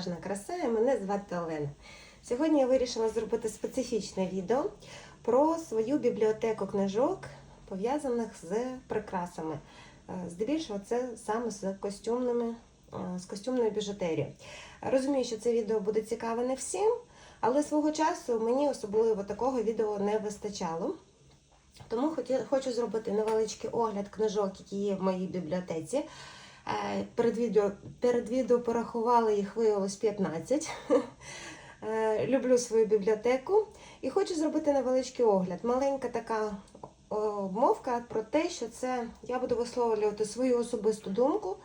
Вінтажна краса і мене звати Олена. Сьогодні я вирішила зробити специфічне відео про свою бібліотеку книжок, пов'язаних з прикрасами. Е, Здебільшого це саме з костюмними, е, з костюмною біжутерією. Розумію, що це відео буде цікаве не всім, але свого часу мені особливо такого відео не вистачало. Тому хочу зробити невеличкий огляд книжок, які є в моїй бібліотеці. Е, Перед відео, перед відео порахували їх виявилось 15. Е, Люблю свою бібліотеку і хочу зробити невеличкий огляд. Маленька така обмовка про те, що це я буду висловлювати свою особисту думку.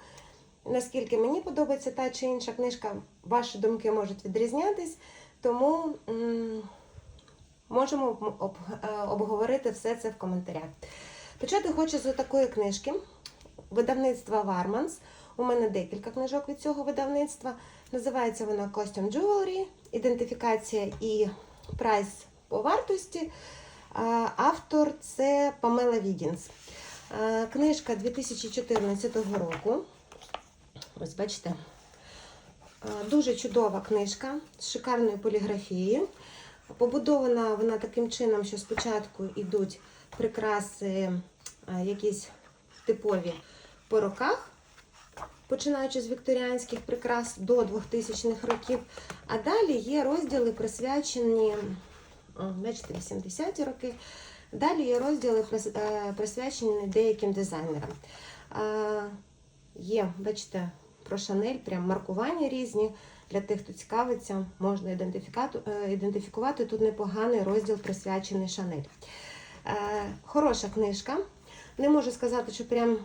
Наскільки мені подобається та чи інша книжка, ваші думки можуть відрізнятись, тому можемо е, обговорити все це в коментарях. Почати хочу з такої книжки видавництва Варманс. У мене декілька книжок від цього видавництва. Називається вона Costume Jewelry, ідентифікація і прайс по вартості. Автор це Памела Відінс. Книжка 2014 року. Ось бачите. Дуже чудова книжка з шикарною поліграфією. Побудована вона таким чином, що спочатку йдуть прикраси якісь типові по роках, починаючи з вікторіанських прикрас до 2000-х років. А далі є розділи присвячені, бачите, 80-ті роки. Далі є розділи е, присвячені деяким дизайнерам. Є, бачите, про Шанель, прям маркування різні. Для тих, хто цікавиться, можна е, ідентифікувати. Тут непоганий розділ присвячений Шанель. Е, Хороша книжка. Не можу сказати, що прям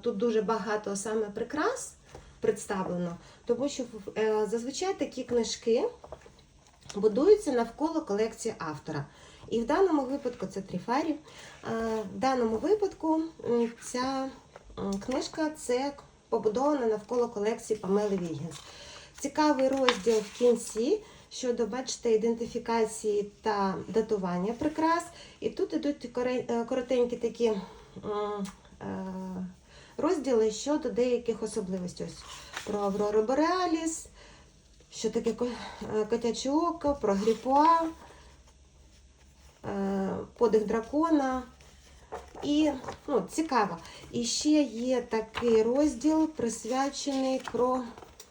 тут дуже багато саме прикрас представлено, тому що е, зазвичай такі книжки будуються навколо колекції автора. І в даному випадку це Тріфарі. Е, В даному випадку ця книжка це побудована навколо колекції Памели Вігінс. Цікавий розділ в кінці щодо, бачите, ідентифікації та датування прикрас. І тут ідуть е, коротенькі такі е, розділи щодо деяких особливостей. Ось про Аврору Бореаліс, що таке е, котяче око, про гріпуа, е, подих дракона. І ну, цікаво. І ще є такий розділ, присвячений про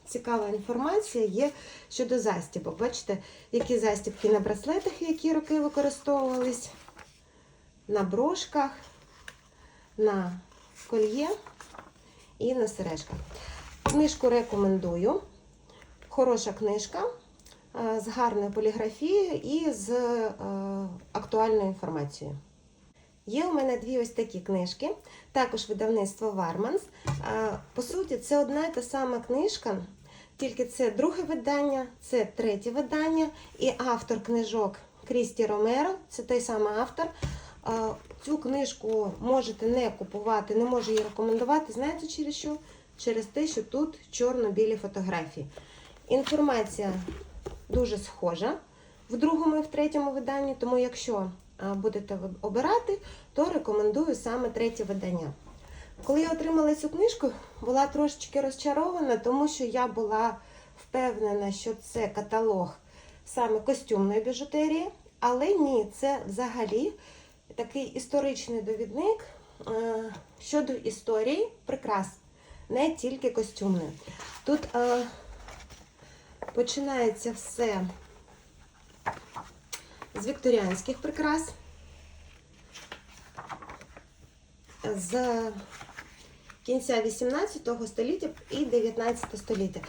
цікава інформація є щодо застібок. Бачите, які застібки на браслетах, які роки використовувались, на брошках, на кольє і на сережках. Книжку рекомендую. Хороша книжка е, з гарною поліграфією і з е, актуальною інформацією. Є у мене дві ось такі книжки, також видавництво Варманс. Е, По суті, це одна і та сама книжка, тільки це друге видання, це третє видання, і автор книжок Крісті Ромеро, це той самий автор. Цю книжку можете не купувати, не можу її рекомендувати. Знаєте через що? Через те, що тут чорно-білі фотографії. Інформація дуже схожа в другому і в третьому виданні, тому якщо будете обирати, то рекомендую саме третє видання. Коли я отримала цю книжку, була трошечки розчарована, тому що я була впевнена, що це каталог саме костюмної біжутерії, але ні, це взагалі такий історичний довідник е, щодо історії прикрас, не тільки костюмної. Тут е, починається все з вікторіанських прикрас, з кінця 18 століття і 19 століття.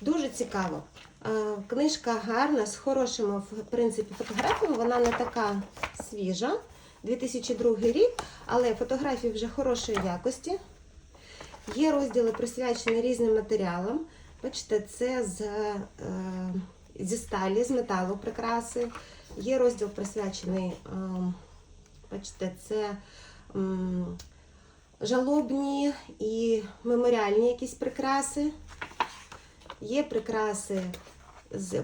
Дуже цікаво. Е, Книжка гарна, з хорошими в принципі, фотографіями. Вона не така свіжа, 2002 рік, але фотографії вже хорошої якості. Є розділи присвячені різним матеріалам. Бачите, це з, е, зі сталі, з металу прикраси. Є розділ присвячений, е, бачите, це жалобні і меморіальні якісь прикраси. Є прикраси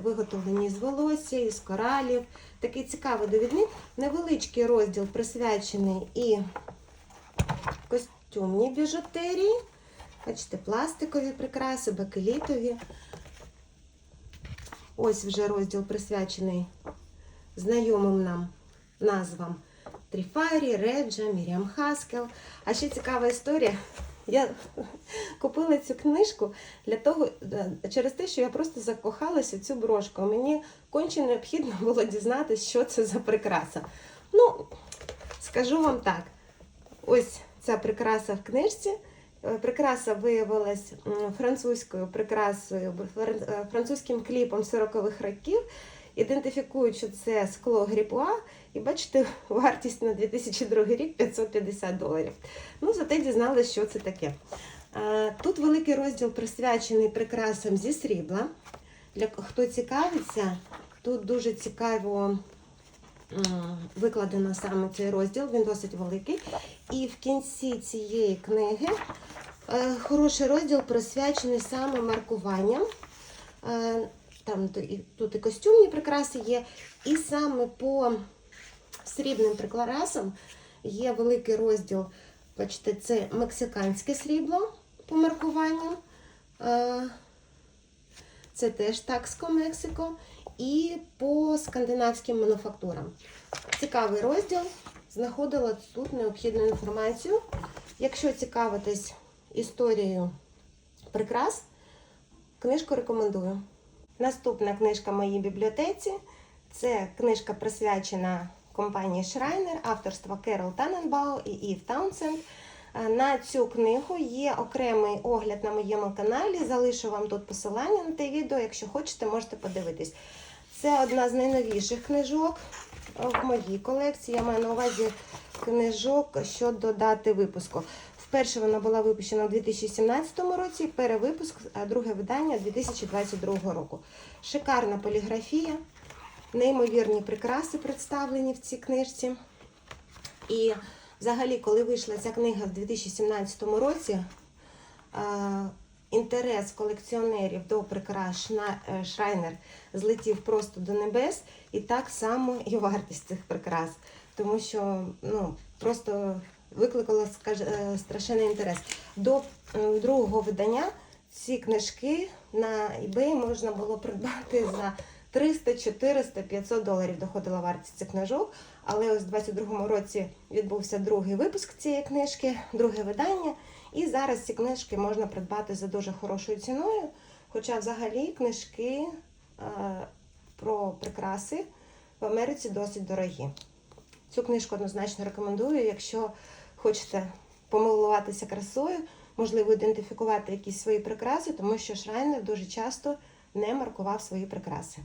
виготовлені з волосся, із коралів. Такий цікавий довідник. Невеличкий розділ присвячений і костюмній біжутерії. Бачите, пластикові прикраси, бакелітові. Ось вже розділ присвячений знайомим нам назвам Тріфарі, Реджа, Міріам Хаскел. А ще цікава історія. Я купила цю книжку для того, е, через те, що я просто закохалася в цю брошку. Мені конче необхідно було дізнатися, що це за прикраса. Ну, скажу вам так: ось ця прикраса в книжці. Е, Прикраса виявилась французькою прикрасою, е, французьким кліпом 40-х років. Ідентифікують, що це скло гріпуа, і бачите, вартість на 2002 рік 550 доларів. Ну, зате дізналися, що це таке. Е, Тут великий розділ присвячений прикрасам зі срібла. Для хто цікавиться, тут дуже цікаво викладено саме цей розділ, він досить великий. І в кінці цієї книги е, хороший розділ присвячений саме маркуванням. Е, Там тут і костюмні прикраси є, і саме по срібним прикрасам є великий розділ. Бачите, це мексиканське срібло по маркуванням. Е, Це теж такско Мексико. І по скандинавським мануфактурам. Цікавий розділ. Знаходила тут необхідну інформацію. Якщо цікавитесь історією прикрас, книжку рекомендую. Наступна книжка в моїй бібліотеці це книжка присвячена компанії Schreiner, авторства Керол Таненбау і Ів Таунсенд. Е, На цю книгу є окремий огляд на моєму каналі. Залишу вам тут посилання на те відео. Якщо хочете, можете подивитись. Це одна з найновіших книжок в моїй колекції. Я маю на увазі книжок щодо дати випуску. Вперше вона була випущена у 2017 році, перевипуск, а друге видання 2022 року. Шикарна поліграфія, неймовірні прикраси представлені в цій книжці. І взагалі, коли вийшла ця книга в 2017 році, е, інтерес колекціонерів до прикрас е, Шрайнер злетів просто до небес, і так само і вартість цих прикрас. Тому що ну, просто викликало е, страшенний інтерес. До другого видання ці книжки на eBay можна було придбати за 300, 400, 500 доларів доходила вартість цих книжок. Але ось у 22-му році відбувся другий випуск цієї книжки, друге видання. І зараз ці книжки можна придбати за дуже хорошою ціною. Хоча взагалі книжки е, про прикраси в Америці досить дорогі. Цю книжку однозначно рекомендую, якщо хочете помилуватися красою, можливо, ідентифікувати якісь свої прикраси, тому що Шрайнер дуже часто не маркував свої прикраси.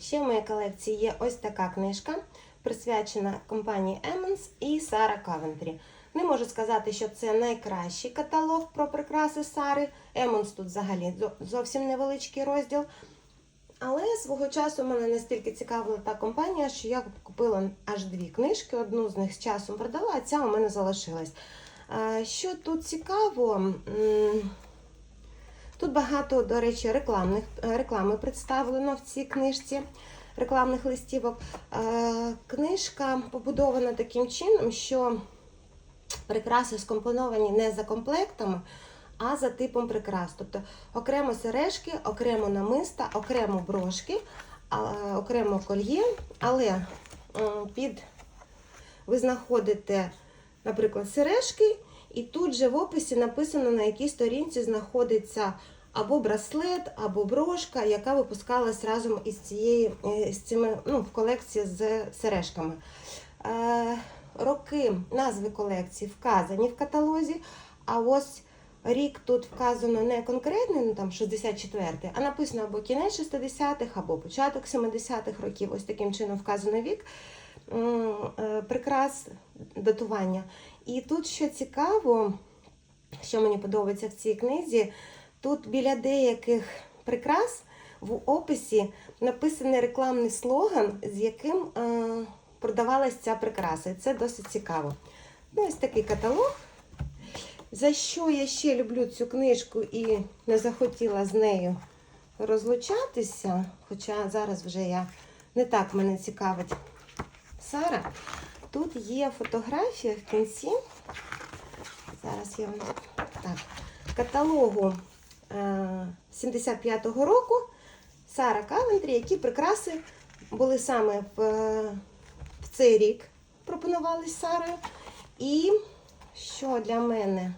Ще в моїй колекції є ось така книжка, присвячена компанії Emmons і Сара Кавентрі. Не можу сказати, що це найкращий каталог про прикраси Сари. Emmons тут взагалі зовсім невеличкий розділ. Але свого часу мене настільки цікавила та компанія, що я купила аж дві книжки. Одну з них з часом продала, а ця у мене залишилась. Е, Що тут цікаво? Тут багато, до речі, рекламних, реклами представлено в цій книжці, рекламних листівок. Е, Книжка побудована таким чином, що прикраси скомпоновані не за комплектами, а за типом прикрас. Тобто окремо сережки, окремо намиста, окремо брошки, окремо кольє, але під ви знаходите, наприклад, сережки, і тут же в описі написано, на якій сторінці знаходиться або браслет, або брошка, яка випускалась разом із цією е, з цими ну, в колекції з сережками. Е, роки назви колекції вказані в каталозі, а ось рік тут вказано не конкретний, ну там 64-й, а написано або кінець 60-х, або початок 70-х років. Ось таким чином вказано вік. Е, Прикрас датування. І тут що цікаво, що мені подобається в цій книзі, тут біля деяких прикрас в описі написаний рекламний слоган, з яким е, продавалась ця прикраса. І це досить цікаво. Ну, ось такий каталог. За що я ще люблю цю книжку і не захотіла з нею розлучатися, хоча зараз вже я не так мене цікавить Сара. Тут є фотографія в кінці. Зараз я вам так. каталогу е, 75-го року Сара Кавентрі, які прикраси були саме в, е, в цей рік пропонувались Сарою. І що для мене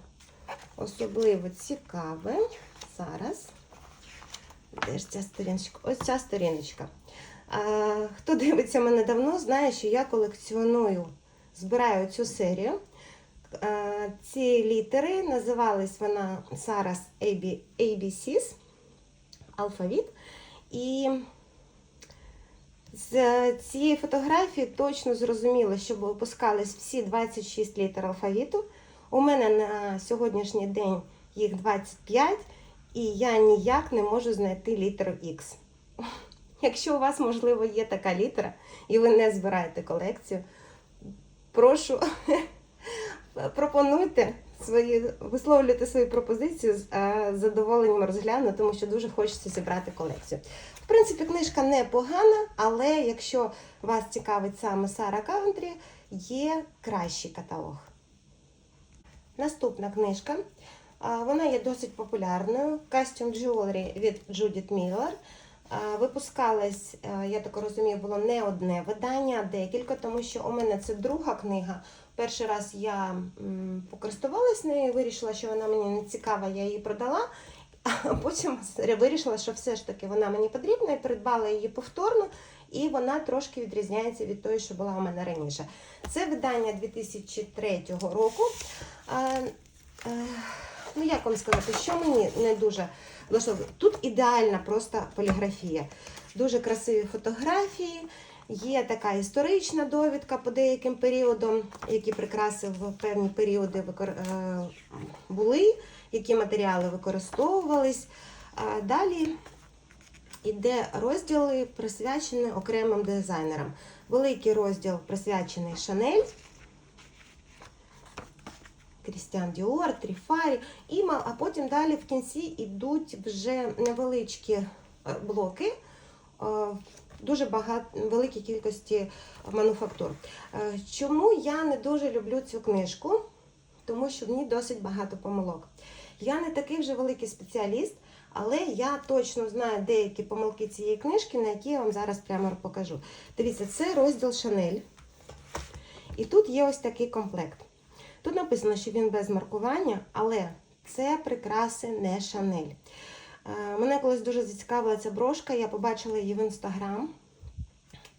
особливо цікаве, зараз. Де ж ця сторіночка? Ось ця сторіночка. Хто дивиться мене давно, знає, що я колекціоную, збираю цю серію. Ці літери називались вона AB, ABCs, алфавіт. І з цієї фотографії точно зрозуміло, що випускались всі 26 літер алфавіту. У мене на сьогоднішній день їх 25, і я ніяк не можу знайти літеру X. Якщо у вас, можливо, є така літера, і ви не збираєте колекцію, прошу пропонуйте свої, висловлюйте свою пропозицію з е, задоволенням розгляну, тому що дуже хочеться зібрати колекцію. В принципі, книжка непогана, але якщо вас цікавить саме Сара Каунтрі, є кращий каталог. Наступна книжка. Вона є досить популярною. Costume Jewelry від Judith Miller. Випускалась, е, я так розумію, було не одне видання, декілька, тому що у мене це друга книга. Перший раз я покористувалась нею, вирішила, що вона мені не цікава, я її продала. А потім вирішила, що все ж таки вона мені потрібна, і придбала її повторно, і вона трошки відрізняється від тої, що була у мене раніше. Це видання 2003 року. Е, ну, як вам сказати, що мені не дуже влаштовує? Тут ідеальна просто поліграфія. Дуже красиві фотографії. Є така історична довідка по деяким періодам, які прикраси в певні періоди е, були, які матеріали використовувались. Далі йде розділи, присвячені окремим дизайнерам. Великий розділ присвячений Шанель, Крістіан Діор, Тріфарі, і, а потім далі в кінці йдуть вже невеличкі е, блоки. е, Дуже багато великій кількості мануфактур. Е, Чому я не дуже люблю цю книжку? Тому що в ній досить багато помилок. Я не такий вже великий спеціаліст, але я точно знаю деякі помилки цієї книжки, на які я вам зараз прямо покажу. Дивіться, це розділ Шанель. І тут є ось такий комплект. Тут написано, що він без маркування, але це прикраси не Шанель. Е, Мене колись дуже зацікавила ця брошка, я побачила її в інстаграм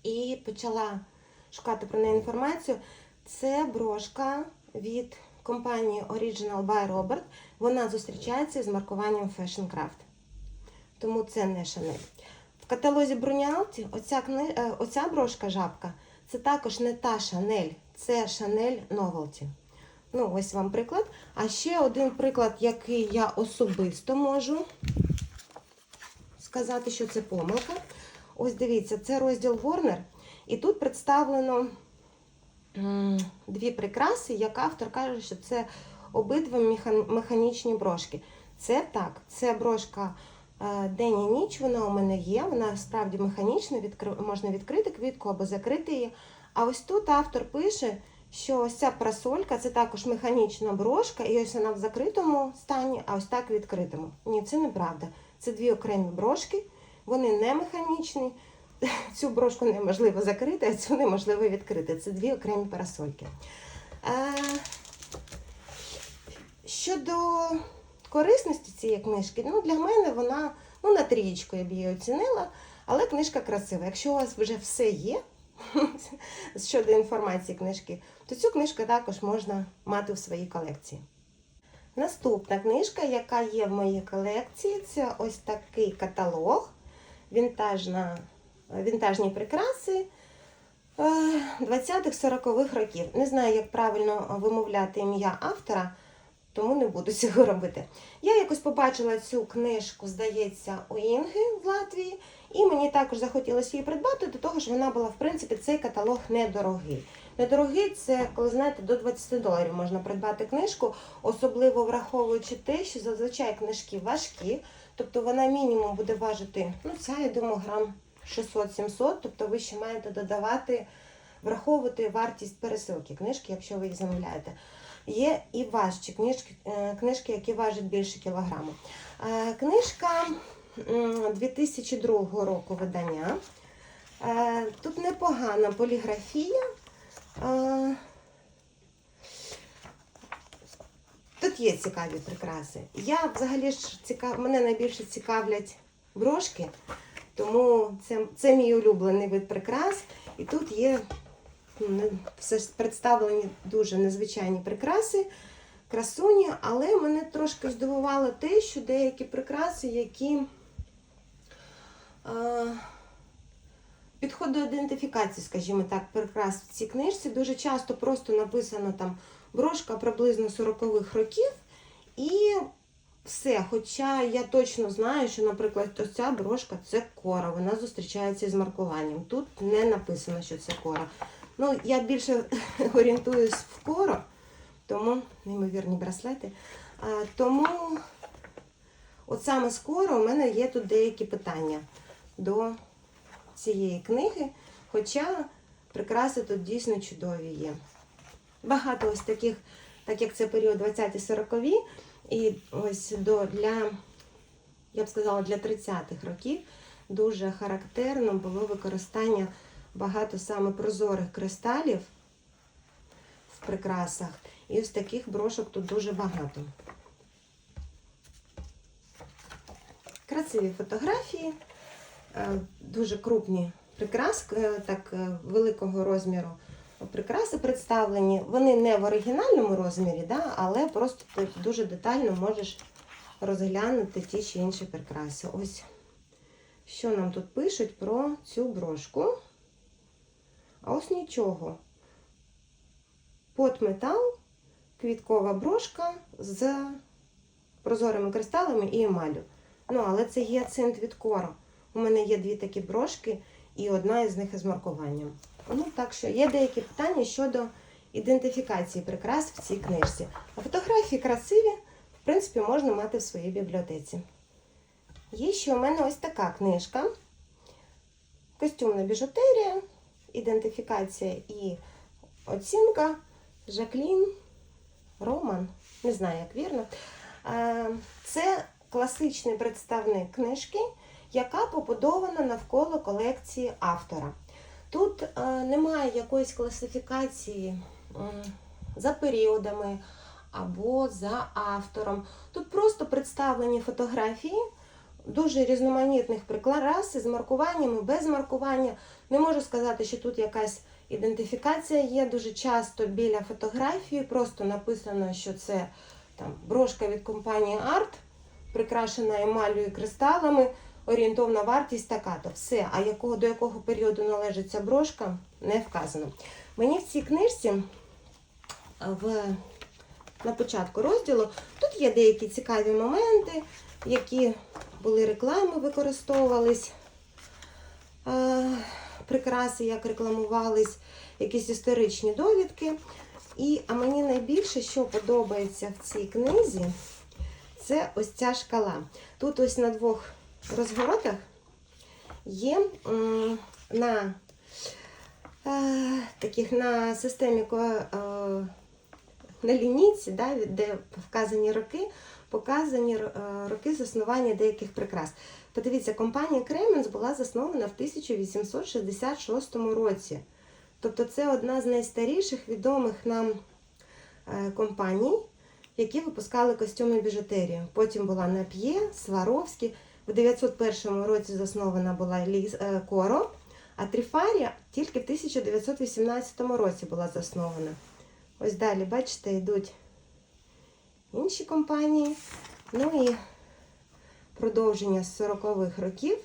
і почала шукати про неї інформацію. Це брошка від компанії Original by Robert. Вона зустрічається з маркуванням Fashion Craft. Тому це не Шанель. В каталозі Брунялті оця, е, оця брошка жабка це також не та Шанель, це Шанель Novelty. Ну, ось вам приклад. А ще один приклад, який я особисто можу сказати, що це помилка. Ось дивіться, це розділ Warner. І тут представлено дві прикраси, як автор каже, що це обидва механічні брошки. Це так, це брошка е, день і ніч, вона у мене є, вона справді механічна, можна відкрити квітку або закрити її. А ось тут автор пише, що ось ця парасолька це також механічна брошка, і ось вона в закритому стані, а ось так в відкритому. Ні, це неправда. Це дві окремі брошки, вони не механічні. Цю брошку неможливо закрити, а цю неможливо відкрити. Це дві окремі парасольки. Щодо корисності цієї книжки, ну для мене вона ну, на трієчку я б її оцінила, але книжка красива. Якщо у вас вже все є щодо інформації книжки, то цю книжку також можна мати у своїй колекції. Наступна книжка, яка є в моїй колекції, це ось такий каталог вінтажна, вінтажні прикраси е, 20-40-х років. Не знаю, як правильно вимовляти ім'я автора, тому не буду цього робити. Я якось побачила цю книжку, здається, у Інги в Латвії, і мені також захотілося її придбати, до того ж вона була, в принципі, цей каталог недорогий. Недорогий це, коли знаєте, до 20 доларів можна придбати книжку, особливо враховуючи те, що зазвичай книжки важкі, тобто вона мінімум буде важити, ну ця, я думаю, грам 600-700, тобто ви ще маєте додавати, враховувати вартість пересилки книжки, якщо ви її замовляєте. Є і важчі книжки, е, книжки, які важать більше кілограму. Е, Книжка 2002 року видання. Е, Тут непогана поліграфія. Тут є цікаві прикраси. Я взагалі ж цікав... мене найбільше цікавлять брошки, тому це, це мій улюблений вид прикрас. І тут є представлені дуже незвичайні прикраси, красуні, але мене трошки здивувало те, що деякі прикраси, які е, підход до ідентифікації, скажімо так, прикрас в цій книжці, дуже часто просто написано там брошка приблизно 40-х років. І все. Хоча я точно знаю, що, наприклад, ця брошка це кора, вона зустрічається з маркуванням. Тут не написано, що це кора. Ну, я більше орієнтуюсь в коро, тому неймовірні браслети. А, тому, от саме з коро у мене є тут деякі питання до цієї книги. Хоча прикраси тут дійсно чудові є. Багато ось таких, так як це період 20-40-ві, і ось до для, я б сказала, для 30-х років дуже характерно було використання багато саме прозорих кристалів в прикрасах. І ось таких брошок тут дуже багато. Красиві фотографії, е, дуже крупні прикраски, е, так е, великого розміру прикраси представлені. Вони не в оригінальному розмірі, да, але просто ти дуже детально можеш розглянути ті чи інші прикраси. Ось що нам тут пишуть про цю брошку. А ось нічого. Потметал, квіткова брошка з прозорими кристалами і емалю. Ну, але це гіацинт від коро. У мене є дві такі брошки, і одна із них із маркуванням. Ну, так що є деякі питання щодо ідентифікації прикрас в цій книжці. А фотографії красиві, в принципі, можна мати в своїй бібліотеці. Є ще у мене ось така книжка. Костюмна біжутерія, ідентифікація і оцінка. Жаклін Роман, не знаю, як вірно. Е, Це класичний представник книжки, яка побудована навколо колекції автора. Тут е, немає якоїсь класифікації за періодами або за автором. Тут просто представлені фотографії дуже різноманітних прикрас з маркуваннями, без маркування. Не можу сказати, що тут якась ідентифікація є. Дуже часто біля фотографії просто написано, що це там брошка від компанії Art, прикрашена емаллю і кристалами орієнтовна вартість така-то. Все. А якого, до якого періоду належить ця брошка, не вказано. Мені в цій книжці в, на початку розділу тут є деякі цікаві моменти, які були реклами, використовувались. Прикраси, як рекламувались, якісь історичні довідки. І, а мені найбільше, що подобається в цій книзі, це ось ця шкала. Тут ось на двох розворотах є на е, таких на системі е, на лінійці, да, де вказані роки, показані е, роки заснування деяких прикрас. Подивіться, компанія Кременс була заснована в 1866 році. Тобто це одна з найстаріших відомих нам е, компаній, які випускали костюми біжутерію. Потім була Нап'є, Сваровські. В 901 році заснована була е, Коро, а Тріфарія тільки в 1918 році була заснована. Ось далі, бачите, йдуть інші компанії. Ну і продовження з 40-х років.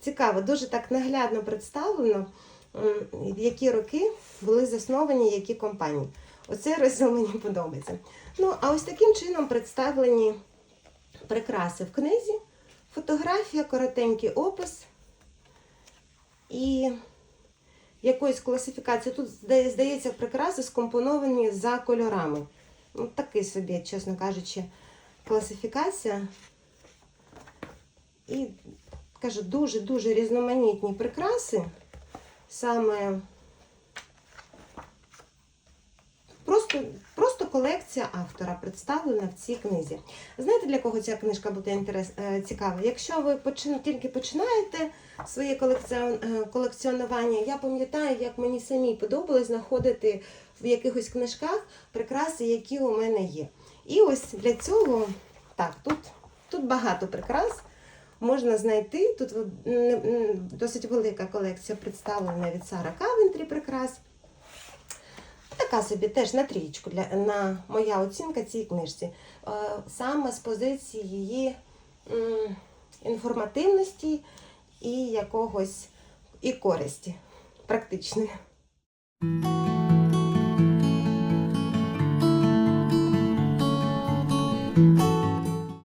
Цікаво, дуже так наглядно представлено, в які роки були засновані які компанії. Оцей розділ мені подобається. Ну, а ось таким чином представлені прикраси в книзі, фотографія, коротенький опис і якоїсь класифікації. Тут, здається, прикраси скомпоновані за кольорами. Ну, такий собі, чесно кажучи, класифікація. І кажу, дуже-дуже різноманітні прикраси. Саме просто, просто колекція автора представлена в цій книзі. Знаєте, для кого ця книжка буде інтерес, е, цікава? Якщо ви почин, тільки починаєте своє колекціон, е, колекціонування, я пам'ятаю, як мені самі подобалось знаходити в якихось книжках прикраси, які у мене є. І ось для цього, так, тут, тут багато прикрас можна знайти. Тут досить велика колекція представлена від Сара Кавентрі прикрас. Така собі теж на трієчку для на моя оцінка цій книжці. Е, Саме з позиції її інформативності і якогось і користі практичної.